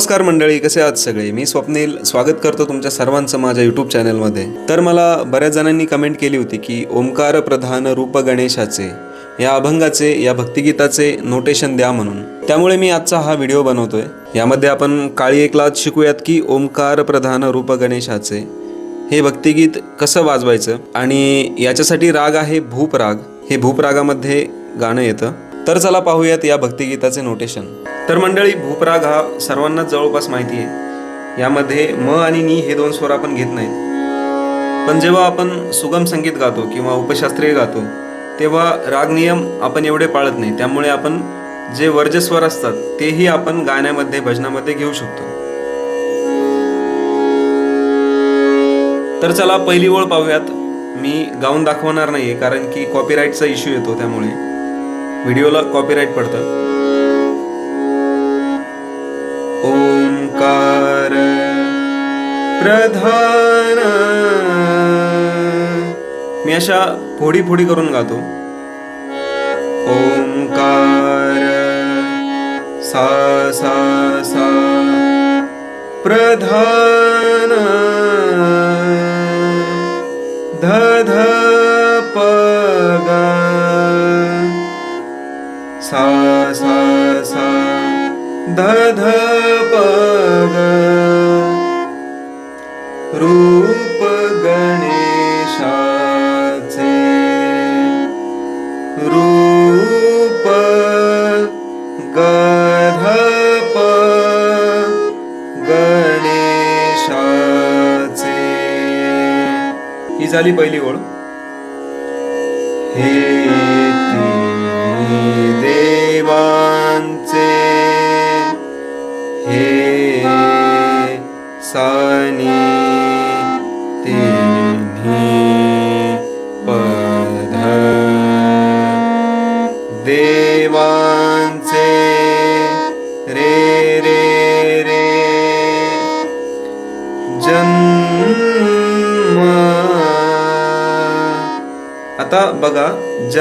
नमस्कार मंडळी कसे आहात सगळे? मी स्वप्नील. स्वागत करतो तुमच्या सर्वांचं माझ्या यूट्यूब चॅनलमध्ये तर मला बऱ्याच जणांनी कमेंट केली होती की ओंकार प्रधान रूप गणेशाचे या अभंगाचे या भक्तिगीताचे नोटेशन द्या म्हणून. त्यामुळे मी आजचा हा व्हिडिओ बनवतोय. यामध्ये आपण काळी एकलाच शिकूयात की ओंकार प्रधान रूप गणेशाचे हे भक्तिगीत कसं वाजवायचं? आणि याच्यासाठी राग आहे भूपराग हे भूपरागामध्ये गाणं येतं. तर चला पाहूयात या भक्तिगीताचे नोटेशन तर मंडळी भूपराग हा सर्वांनाच जवळपास माहिती आहे. यामध्ये म आणि नी हे दोन स्वर आपण घेत नाहीत. पण जेव्हा आपण सुगम संगीत गातो किंवा उपशास्त्रीय गातो तेव्हा राग नियम आपण एवढे पाळत नाही. त्यामुळे आपण जे वर्जस्वर असतात तेही आपण गाण्यामध्ये भजनामध्ये घेऊ शकतो. तर चला पहिली ओळ पाहूयात. मी गाऊन दाखवणार नाहीये कारण की कॉपीराईटचा इश्यू येतो त्यामुळे. व्हिडिओला कॉपीराईट पडतं. प्रधान। मी अशा फोडी फोडी करून गातो. ओंकार सा सा सा प्रधान। गधप गणेशाचे. ही झाली पहिली ओळ. हे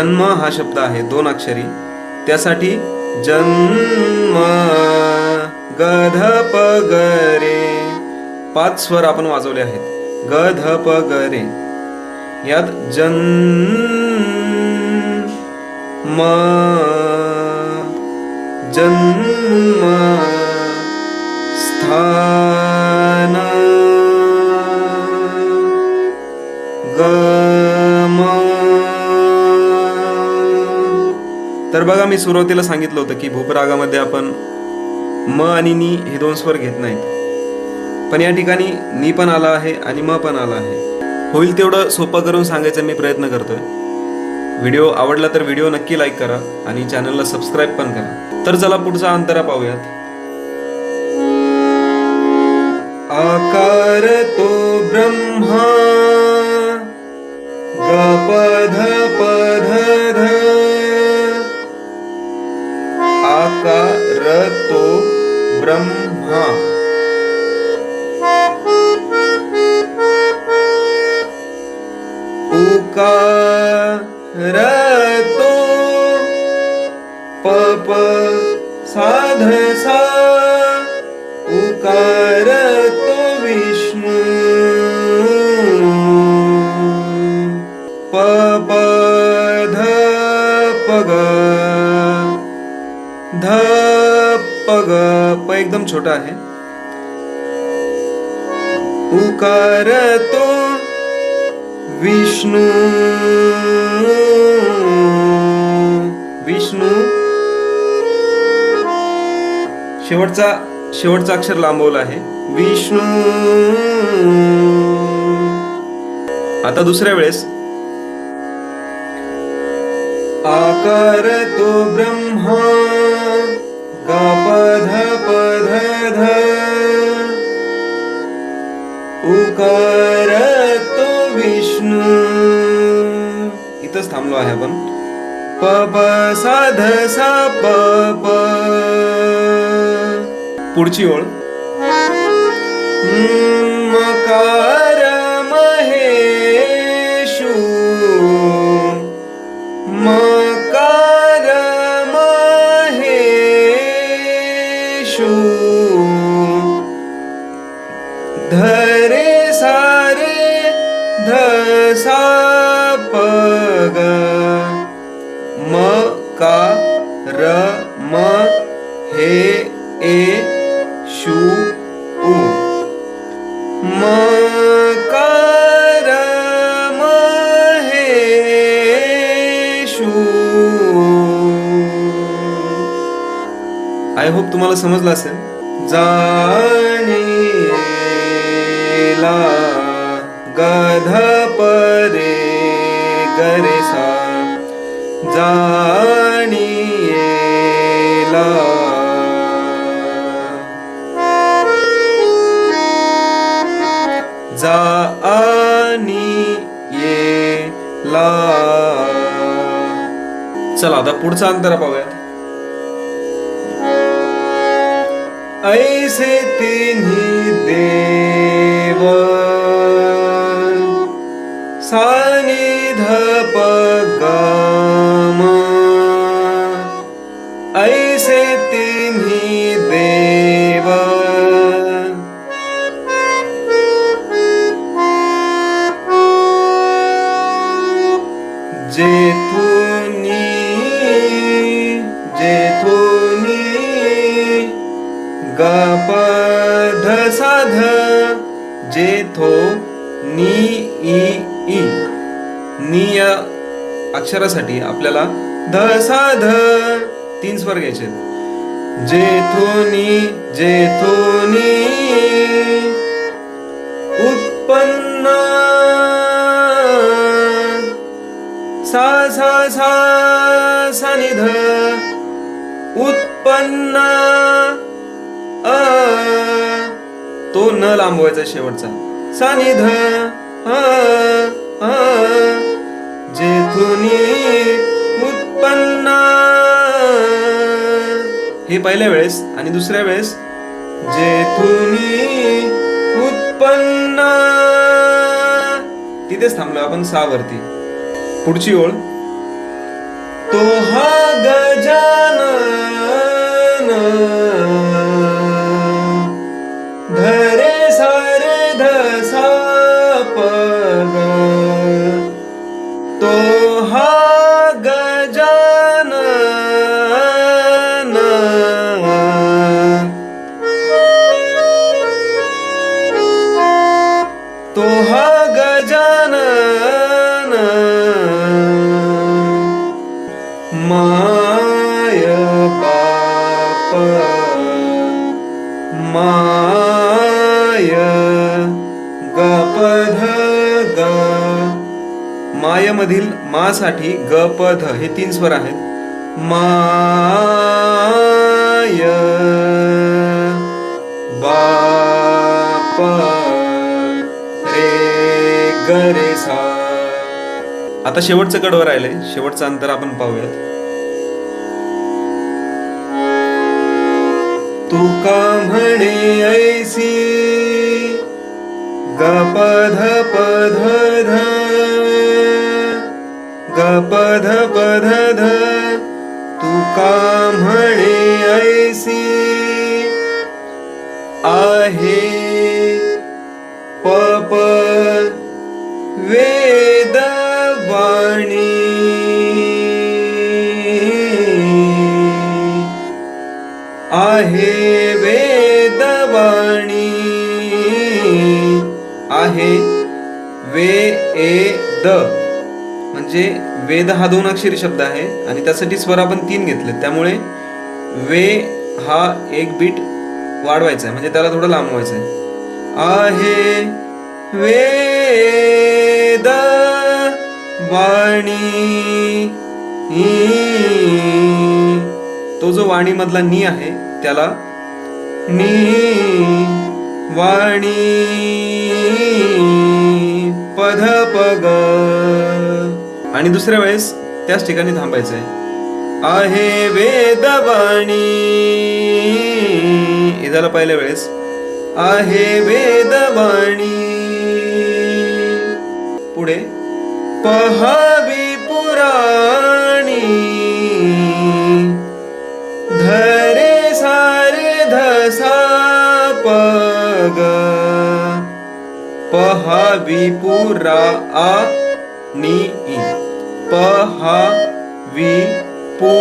जन्म हा शब्द आहे दोन अक्षरी. त्यासाठी जन्म गधप गरे पाच स्वर आपण वाजवले आहेत. ग गरे यात जन्म जन्म स्था तर बघा मी सुरुवातीला सांगितलं होतं की भूपरागामध्ये आपण म आणि नी हे दोन स्वर घेत नाहीत. पण या ठिकाणी नी पण आला आहे आणि म पण आला आहे. होईल तेवढं सोपं करून सांगायचा मी प्रयत्न करतोय. व्हिडिओ आवडला तर व्हिडिओ नक्की लाईक करा आणि चॅनलला सबस्क्राईब पण करा. तर चला पुढचा अंतरा पाहूयात. आकार तो ब्रह्मा गपध पध ध तो ब्रह्मा? उकार तो पप साध सा? उकार तो विष्णू? प ध प ग प प एकदम छोटा आहे. उकार तो विष्णू. विष्णू. शेवटचा शेवटचा अक्षर लांबवला आहे. विष्णू. आता दुसऱ्या वेळेस. आकार तो ब्रह्मा. गपध पध ध उकार तो विष्णू। इथंच थांबलो आहे आपण. प प सा ध सा प। प पुढची ओळ. मकार ध सा धसा पग म का र म हे ए शू उ। म का र म हे शू आय होप तुम्हाला समजलं असेल. जा गेला गध परे गरेसा सा जाणीला ये ला. चला आता पुढचा अंतर पाहूयात ऐसे तिन्ही देव गपध साध जेथो नी ई ई नी या अक्षरासाठी आपल्याला ध सा ध तीन स्वर घ्यायचे जेथोनी जेथोनी उत्पन्न सा सा सा सा नि उत्पन्न अ तो न लांबवायचा शेवटचा. सानिध नि अ जेथुनी उत्पन्न. हे पहिल्या वेळेस आणि दुसऱ्या वेळेस. जेथुनी उत्पन्न. तिथेच थांबलो आपण सहा वरती. पुढची ओळ. तो हा गजान मा साठी ग प ध हे तीन स्वर आहेत. माय बाप रे ग रे सा. आता शेवटचं कडवं राहिलंय. शेवटचं अंतर आपण पाहूयात. तुका म्हणे ऐसी? गपध पध ध. पध पध ध. तुका म्हणे ऐसी आहे? पप वेदवाणी आहे वेदवाणी आहे वे ए द म्हणजे वेद हा दोन अक्षरी शब्द आहे आणि त्यासाठी स्वर आपण तीन घेतले. त्यामुळे वे हा एक बीट वाढवायचा आहे. म्हणजे त्याला थोडं लांबवायचं आहे. आहे वेद वाणी तो जो वाणी मधला नी आहे त्याला नी वाणी पध पग. आणि दुसऱ्या वेळेस त्याच ठिकाणी थांबायचंय. आहे वेदवाणी. हे झालं पहिल्या वेळेस. आहे वेदवाणी. पुढे. पहावी पुराणी. धरे सारे धसा पग पहावी पुरा आ हा वि पु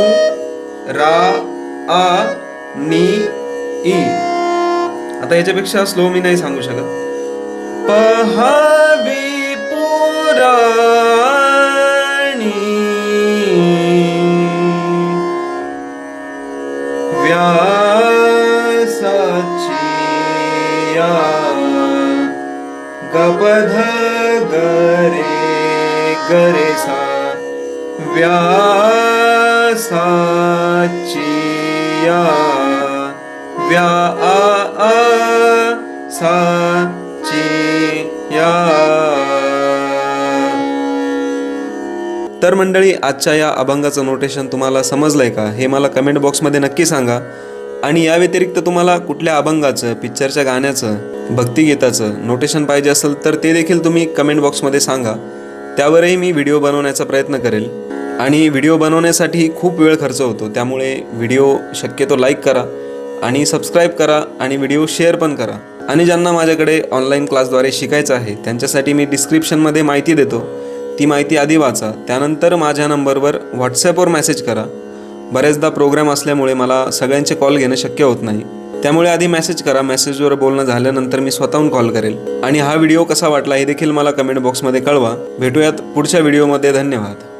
रा आ नि ई आता याच्यापेक्षा स्लो मी नाही सांगू शकत. पहावी पुराणी. व्यासाची गपध गरे गरे सा व्यासाचिया व्या आ आ सा या. तर मंडळी आजच्या या अभंगाचं नोटेशन तुम्हाला समजलंय का? हे मला कमेंट बॉक्समध्ये नक्की सांगा. आणि या व्यतिरिक्त तुम्हाला कुठल्या अभंगाचं पिक्चरच्या गाण्याचं भक्तिगीताचं नोटेशन पाहिजे असेल तर ते देखील तुम्ही कमेंट बॉक्समध्ये सांगा. त्यावरही मी व्हिडिओ बनवण्याचा प्रयत्न करेल. आणि व्हिडिओ बनवण्यासाठी खूप वेळ खर्च होतो त्यामुळे व्हिडिओ शक्यतो लाईक करा आणि सबस्क्राईब करा आणि व्हिडिओ शेअर पण करा. आणि ज्यांना माझ्याकडे ऑनलाईन क्लासद्वारे शिकायचं आहे त्यांच्यासाठी मी डिस्क्रिप्शनमध्ये माहिती देतो. ती माहिती आधी वाचा त्यानंतर माझ्या नंबरवर व्हॉट्सॲपवर मेसेज करा. बऱ्याचदा प्रोग्राम असल्यामुळे मला सगळ्यांचे कॉल घेणं शक्य होत नाही. त्यामुळे आधी मेसेज करा मेसेजवर बोलणं झाल्यानंतर मी स्वतःहून कॉल करेल. आणि हा व्हिडिओ कसा वाटला हे देखील मला कमेंट बॉक्समध्ये कळवा. भेटूयात पुढच्या व्हिडिओमध्ये धन्यवाद.